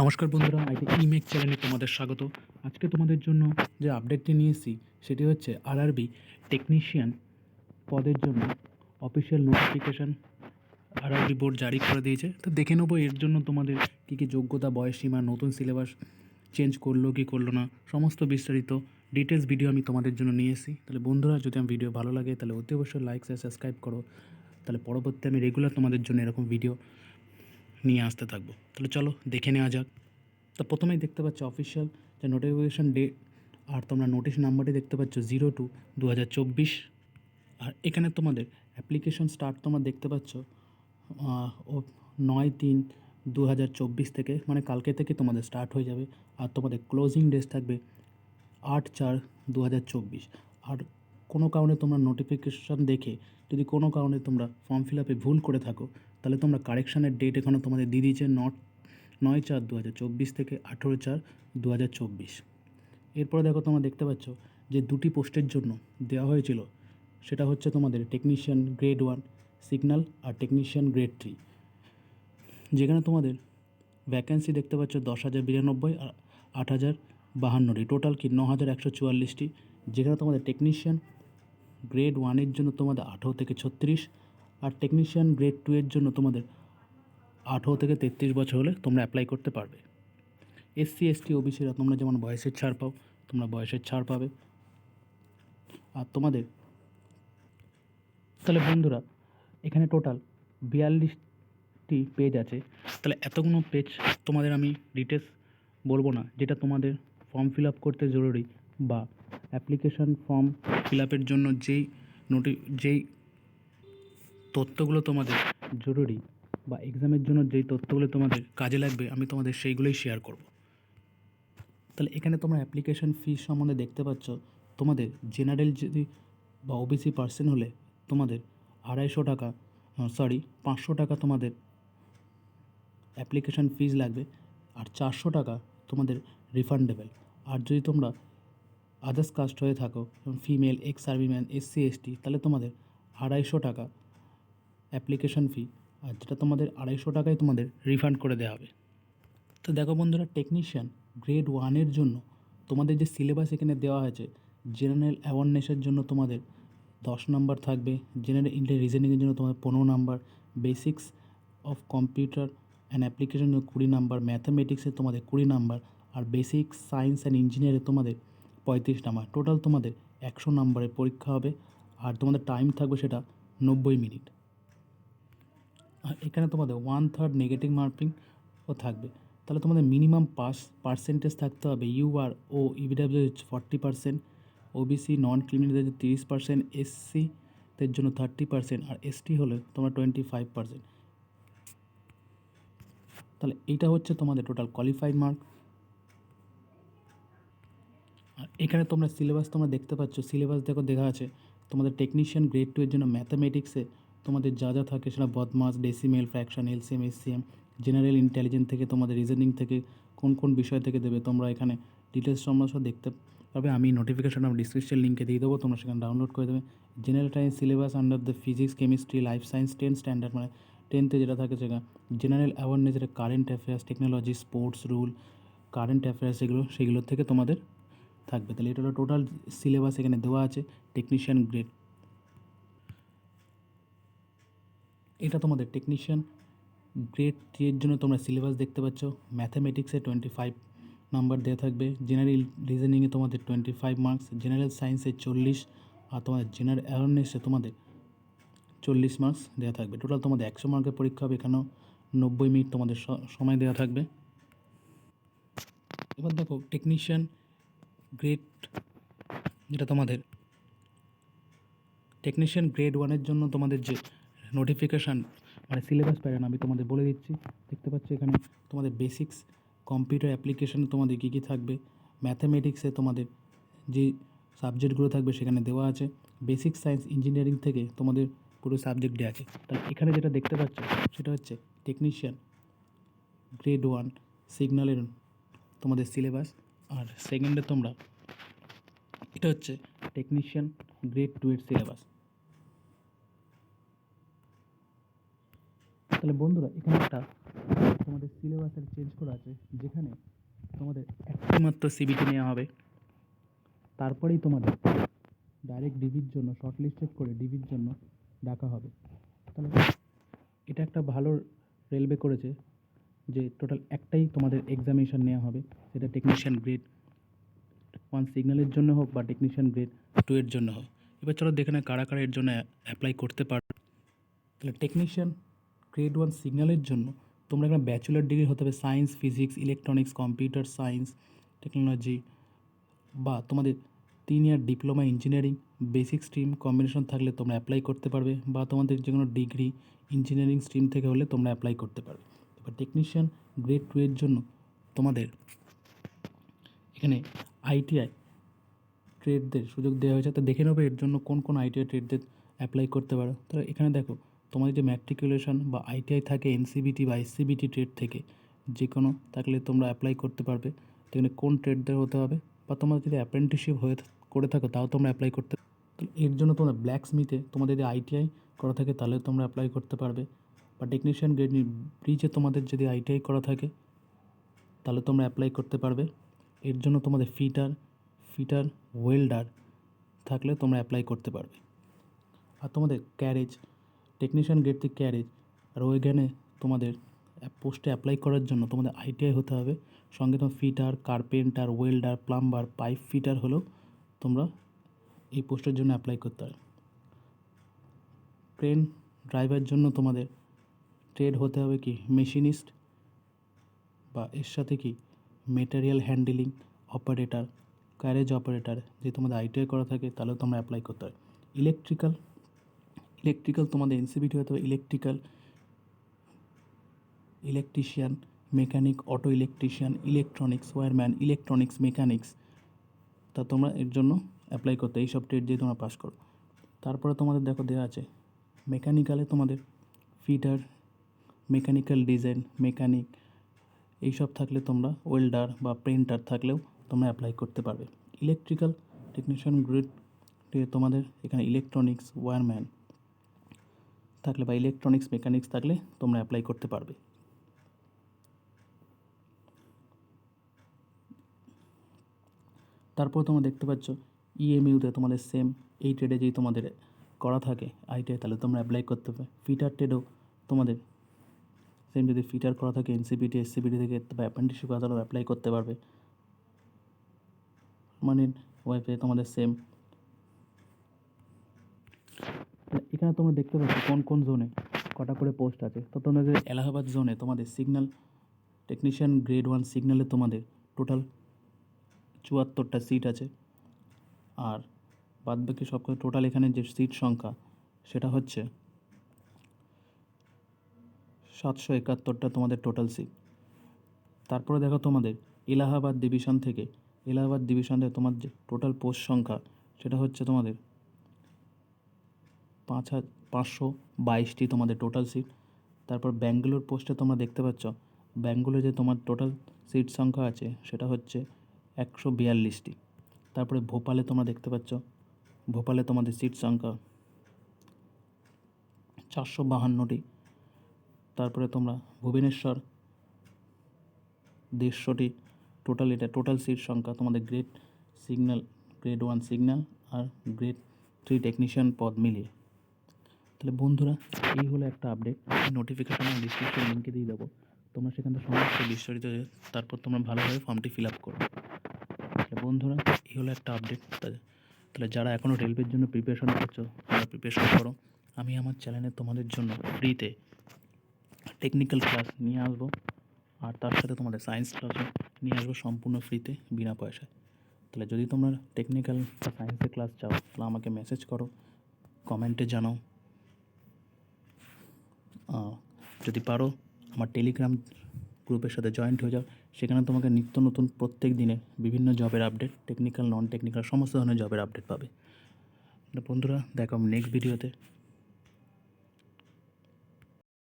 নমস্কার বন্ধুরা, আইটি ইমেক চ্যানেলে তোমাদের স্বাগত। আজকে তোমাদের জন্য যে আপডেটটি নিয়ে এসেছি সেটি হচ্ছে আরআরবি টেকনিশিয়ান পদের জন্য অফিসিয়াল নোটিফিকেশান আরআরবি বোর্ড জারি করে দিয়েছে। তো দেখে নেব এর জন্য তোমাদের কী কী যোগ্যতা বয়সীমা নতুন সিলেবাস চেঞ্জ করল, কি করল না, সমস্ত বিস্তারিত ডিটেলস ভিডিও আমি তোমাদের জন্য নিয়ে এসেছি। তাহলে বন্ধুরা, যদি আমার ভিডিও ভালো লাগে, তাহলে অতি অবশ্যই লাইক সাবস্ক্রাইব করো। তাহলে পরবর্তী আমি রেগুলার তোমাদের জন্য এরকম ভিডিও নিয়ে আসতে থাকব। তাহলে চলো দেখে নেওয়া যাক। তো প্রথমেই দেখতে পাচ্ছ অফিসিয়াল যে নোটিফিকেশান ডেট আর তোমরা নোটিশ নাম্বারটি দেখতে পাচ্ছ জিরো টু দু হাজার চব্বিশ। আর এখানে তোমাদের অ্যাপ্লিকেশন স্টার্ট তোমরা দেখতে পাচ্ছ ও নয় তিন দু হাজার চব্বিশ থেকে মানে কালকে থেকে তোমাদের স্টার্ট হয়ে যাবে। আর তোমাদের ক্লোজিং ডেট থাকবে আট চার দু হাজার চব্বিশ। আর কোনো কারণে তোমরা নোটিফিকেশান দেখে যদি কোনো কারণে তোমরা ফর্ম ফিল আপে ভুল করে থাকো, তাহলে তোমরা কারেকশানের ডেট এখানে তোমাদের দিয়ে দিয়েছে নট, নয় চার দু হাজার চব্বিশ থেকে আঠেরো চার দু হাজার চব্বিশ। এরপরে দেখো তোমরা দেখতে পাচ্ছ যে দুটি পোস্টের জন্য দেওয়া হয়েছিল, সেটা হচ্ছে তোমাদের টেকনিশিয়ান গ্রেড ওয়ান সিগন্যাল আর টেকনিশিয়ান গ্রেড থ্রি যেখানে তোমাদের ভ্যাকেন্সি দেখতে পাচ্ছ দশ হাজার বিরানব্বই আর আট হাজার বাহান্নটি টোটাল কি ন হাজার একশো চুয়াল্লিশটি যেখানে তোমাদের টেকনিশিয়ান গ্রেড ওয়ানের জন্য তোমাদের আঠেরো থেকে ছত্রিশ, আর টেকনিশিয়ান গ্রেড টু এর জন্য তোমাদের আঠেরো থেকে তেত্রিশ বছর হলে তোমরা অ্যাপ্লাই করতে পারবে। এসসি এসটি ওবিসিরা তোমরা যেমন বয়সের ছাড় পাও, তোমরা বয়সের ছাড় পাবে। আর তোমাদের, তাহলে বন্ধুরা, এখানে টোটাল বিয়াল্লিশটি পেজ আছে। তাহলে এতগুলো পেজ তোমাদের আমি ডিটেলস বলব না, যেটা তোমাদের ফর্ম ফিল আপ করতে জরুরি বা অ্যাপ্লিকেশন ফর্ম ফিল আপের জন্য যেই নোটি, যেই তথ্যগুলো তোমাদের জরুরি বা এক্সামের জন্য যেই তথ্যগুলো তোমাদের কাজে লাগবে, আমি তোমাদের সেইগুলোই শেয়ার করব। তাহলে এখানে তোমরা অ্যাপ্লিকেশন ফিস সম্বন্ধে দেখতে পাচ্ছ, তোমাদের জেনারেল যদি বা ওবিসি পার্সন হলে তোমাদের আড়াইশো টাকা সরি পাঁচশো টাকা তোমাদের অ্যাপ্লিকেশন ফিজ লাগবে আর চারশো টাকা তোমাদের রিফান্ডেবল আর যদি তোমরা আদার্স কাস্ট হয়ে থাকো female ex serviceman SC ST তাহলে তোমাদের আড়াইশো টাকা অ্যাপ্লিকেশন ফি আর যেটা তোমাদের আড়াইশো টাকায় তোমাদের রিফান্ড করে দেওয়া হবে। তো দেখো বন্ধুরা টেকনিশিয়ান গ্রেড ওয়ানের জন্য তোমাদের যে সিলেবাস এখানে দেওয়া হয়েছে জেনারেল অ্যাওয়ারনেসের জন্য তোমাদের দশ নাম্বার থাকবে জেনারেল ইন্টার রিজনিংয়ের জন্য তোমাদের পনেরো number basics of computer and application কুড়ি নাম্বার ম্যাথামেটিক্সে তোমাদের কুড়ি নাম্বার আর বেসিক সায়েন্স অ্যান্ড ইঞ্জিনিয়ারে তোমাদের পঁয়ত্রিশ নাম্বার। টোটাল তোমাদের একশো নাম্বারের পরীক্ষা হবে আর তোমাদের টাইম থাকবে সেটা নব্বই মিনিট। আর এখানে তোমাদের ওয়ান থার্ড নেগেটিভ মার্কিংও থাকবে। তাহলে তোমাদের মিনিমাম পাস পার্সেন্টেজ থাকতে হবে ইউ আর ও EWS forty percent OBC non ক্রিমিনালদের তিরিশ পার্সেন্ট এসসি এসসিদের জন্য থার্টি পার্সেন্ট আর এসটি হলে তোমার টোয়েন্টি ফাইভ পার্সেন্ট তাহলে এইটা হচ্ছে তোমাদের টোটাল কোয়ালিফাইড মার্ক আর এখানে তোমরা সিলেবাস তোমরা দেখতে পাচ্ছ সিলেবাস দেখো দেখা আছে, তোমাদের টেকনিশিয়ান গ্রেড টু এর জন্য ম্যাথামেটিক্সে তোমাদের যা যা থাকে সেটা BODMAS decimal fraction LCM SCM general intelligence থেকে, তোমাদের রিজনিং থেকে, কোন কোন বিষয় থেকে দেবে তোমরা এখানে ডিটেলস তোমরা সব দেখতে পাবে। আমি নোটিফিকেশন আমার ডিসক্রিপশন লিঙ্কে দিয়ে দেবো, তোমরা সেখানে ডাউনলোড করে দেবে। General time syllabus under the physics chemistry life science ten standard মানে টেনথে যেটা থাকে সেখানে জেনারেল অ্যাওয়ারনেস যেটা current affairs technology sports rule current affairs এগুলো, সেগুলোর থেকে তোমাদের থাকবে। তাহলে এটা হলো টোটাল সিলেবাস এখানে দেওয়া আছে টেকনিশিয়ান গ্রেড এটা তোমাদের টেকনিশিয়ান গ্রেড এর জন্য তোমরা সিলেবাস দেখতে পাচ্ছ। ম্যাথামেটিক্সে টোয়েন্টি ফাইভ নাম্বার দেওয়া থাকবে। জেনারেল রিজনিংয়ে তোমাদের টোয়েন্টি ফাইভ মার্কস জেনারেল সায়েন্সে চল্লিশ, আর তোমাদের জেনারেল অ্যাওয়ারনেসে তোমাদের চল্লিশ মার্কস দেওয়া থাকবে। টোটাল তোমাদের একশো মার্কের পরীক্ষা হবে, এখানেও নব্বই মিনিট তোমাদের সময় দেওয়া থাকবে। এবার দেখো টেকনিশিয়ান গ্রেড যেটা তোমাদের টেকনিশিয়ান গ্রেড ওয়ানের জন্য তোমাদের যে নোটিফিকেশান মানে সিলেবাস প্যাটার্ন আমি তোমাদের বলে দিচ্ছি। দেখতে পাচ্ছি এখানে তোমাদের বেসিক্স কম্পিউটার অ্যাপ্লিকেশানে তোমাদের কী কী থাকবে ম্যাথামেটিক্সে তোমাদের যে সাবজেক্টগুলো থাকবে সেখানে দেওয়া আছে বেসিক সায়েন্স ইঞ্জিনিয়ারিং থেকে তোমাদের পুরো সাবজেক্ট দেওয়া আছে। তাহলে এখানে যেটা দেখতে পাচ্ছ সেটা হচ্ছে টেকনিশিয়ান গ্রেড ওয়ান সিগন্যালের তোমাদের সিলেবাস আর সেকেন্ডে তোমরা, এটা হচ্ছে টেকনিশিয়ান গ্রেড টু এর সিলেবাস তাহলে বন্ধুরা, এখানে একটা তোমাদের সিলেবাসের চেঞ্জ করা আছে, যেখানে তোমাদের একটি মাত্র সিবিটি নেওয়া হবে। তারপরেই তোমাদের ডাইরেক্ট ডিবির জন্য শর্ট লিস্টেড করে ডিবির জন্য ডাকা হবে। তাহলে এটা একটা ভালো রেলওয়ে করেছে। যে টোটাল একটাই তোমাদের এক্সামিনেশান নেওয়া হবে, সেটা টেকনিশিয়ান গ্রেড ওয়ান সিগন্যালের জন্য হোক বা টেকনিশিয়ান গ্রেড টু এর জন্য হোক। এবার চলো দেখে না কারা কারা এর জন্য অ্যাপ্লাই করতে পারো। তাহলে টেকনিশিয়ান গ্রেড ওয়ান সিগন্যালের জন্য তোমরা এখানে ব্যাচেলার ডিগ্রি হতে হবে science physics electronics computer science technology বা তোমাদের তিন year diploma engineering basic stream combination থাকলে তোমরা অ্যাপ্লাই করতে পারবে বা তোমাদের যে কোনো ডিগ্রি ইঞ্জিনিয়ারিং স্ট্রিম থেকে হলে তোমরা অ্যাপ্লাই করতে পারবে। এবার টেকনিশিয়ান গ্রেড টু এর জন্য তোমাদের এখানে আইটিআই ট্রেডদের সুযোগ দেওয়া হয়েছে। তো দেখে নেবে এর জন্য কোন কোন আইটিআই ট্রেডদের অ্যাপ্লাই করতে পারো। তো এখানে দেখো, তোমাদের যে ম্যাট্রিকুলেশন বা আইটিআই থাকে এনসিবিটি বা এসসিবিটি ট্রেড থেকে যে কোনো থাকলে তোমরা অ্যাপ্লাই করতে পারবে। এখানে কোন ট্রেডদের হতে হবে? বা তোমরা যদি অ্যাপ্রেন্টিসশিপ হয়ে করে থাকো, তাও তোমরা অ্যাপ্লাই করতে এর জন্য তোমরা ব্ল্যাক স্মিথে তোমাদের যদি আইটিআই করা থাকে, তাহলে তোমরা অ্যাপ্লাই করতে পারবে। বা টেকনিশিয়ান গ্রেড ব্রিজে তোমাদের যদি আইটিআই করা থাকে, তাহলে তোমরা অ্যাপ্লাই করতে পারবে। এর জন্য তোমাদের ফিটার ফিটার ওয়েল্ডার থাকলে তোমরা অ্যাপ্লাই করতে পারবে। আর তোমাদের ক্যারেজ টেকনিশিয়ান গ্রেড থেকে ক্যারেজ আর ওইখানে তোমাদের পোস্টে অ্যাপ্লাই করার জন্য তোমাদের আইটিআই হতে হবে। সঙ্গে তোমার fitter carpenter welder plumber pipe fitter হলেও তোমরা এই পোস্টের জন্য অ্যাপ্লাই করতে হবে ট্রেন ড্রাইভার জন্য তোমাদের ট্রেড হতে হবে কি? মেশিনিস্ট? বা এর সাথে কি? Material handling operator carriage operator যে তোমাদের আইটিআই করা থাকে, তাহলেও তোমরা অ্যাপ্লাই করতে হয়। ইলেকট্রিক্যাল? ইলেকট্রিক্যাল তোমাদের এনসিবিটি হতে হবে, electrical electrician, mechanic, auto electrician, electronics wireman electronics, mechanics. তা তোমরা এর জন্য অ্যাপ্লাই করতে, এইসব ট্রেড দিয়ে তোমরা পাস করো। তারপরে তোমাদের দেখো দেওয়া আছে, মেকানিক্যালে তোমাদের ফিটার মেকানিক্যাল ডিজাইন, মেকানিক এইসব থাকলে তোমরা ওয়েল্ডার বা প্রিন্টার থাকলেও তোমরা অ্যাপ্লাই করতে পারবে। ইলেকট্রিক্যাল টেকনিশিয়ান গ্রেড তোমাদের এখানে ইলেকট্রনিক্স ওয়্যারম্যান থাকলে বা ইলেকট্রনিক্স মেকানিক্স থাকলে তোমরা অ্যাপ্লাই করতে পারবে। তারপর তোমরা দেখতে পাচ্ছ ইএমইউতে তোমাদের সেম এই ট্রেডে যেই তোমাদের করা থাকে আইটিআই তাহলে তোমরা অ্যাপ্লাই করতে পারবে। ফিটার ট্রেডেও তোমাদের সেম যদি ফিটার করা থাকে এনসিপিটি এসসিপিটি থেকে করা তাহলে অ্যাপ্লাই করতে পারবে। মানে ওয়াইফে তোমাদের সেম এখানে তোমরা দেখতে পাচ্ছ কোন কোন জোনে কটা করে পোস্ট আছে। তো তোমাদের এলাহাবাদ জোনে তোমাদের সিগন্যাল টেকনিশিয়ান গ্রেড ওয়ান সিগন্যালে তোমাদের টোটাল চুয়াত্তরটা সিট আছে। আর বাদবাকি সব টোটাল এখানে যে সিট সংখ্যা, সেটা হচ্ছে সাতশো একাত্তরটা তোমাদের টোটাল সিট তারপরে দেখো তোমাদের এলাহাবাদ ডিভিশন থেকে, এলাহাবাদ ডিভিশন তোমার যে টোটাল পোস্ট সংখ্যা, সেটা হচ্ছে তোমাদের পাঁচ পাঁচশো বাইশটি তোমাদের টোটাল সিট তারপর ব্যাঙ্গালোর পোস্টে তোমরা দেখতে পাচ্ছ, ব্যাঙ্গালোরে যে তোমার টোটাল সিট সংখ্যা আছে, সেটা হচ্ছে একশো বিয়াল্লিশটি। তারপরে ভোপালে তোমরা দেখতে পাচ্ছ, ভোপালে তোমাদের সিট সংখ্যা চারশো বাহান্নটি। তারপরে তোমরা ভুবনেশ্বর দেড়শোটি টোটাল এটা টোটাল সিট সংখ্যা, তোমাদের grade signal grade one signal আর গ্রেড থ্রি টেকনিশিয়ান পদ মিলিয়ে। তাহলে বন্ধুরা, এই হলো একটা আপডেট নোটিফিকেশন আমি ডিসক্রিপশন লিঙ্কে দিয়ে দেবো। তোমরা সেখান থেকে সমস্ত বিস্তারিত তারপর তোমরা ভালোভাবে ফর্মটি ফিল আপ করো তাহলে বন্ধুরা, এই হলো একটা আপডেট তাহলে যারা এখনও রেলওয়ের জন্য প্রিপারেশন করছ তারা প্রিপারেশন করো। আমি আমার চ্যানেলে তোমাদের জন্য ফ্রিতে টেকনিক্যাল ক্লাস নিয়ে আসব, আর তার সাথে তোমাদের সায়েন্স ক্লাসও নিয়ে আসব সম্পূর্ণ ফ্রিতে বিনা পয়সায়। তাহলে যদি তোমরা টেকনিক্যাল বা সায়েন্সের ক্লাস চাও, তাহলে আমাকে মেসেজ করো কমেন্টে জানাও। যদি পারো, আমার টেলিগ্রাম গ্রুপের সাথে জয়েন্ট হয়ে যাও, সেখানে তোমাকে নিত্য নতুন প্রত্যেক দিনে বিভিন্ন জবের আপডেট টেকনিক্যাল নন টেকনিক্যাল সমস্ত ধরনের জবের আপডেট পাবে। বন্ধুরা, দেখো নেক্সট ভিডিওতে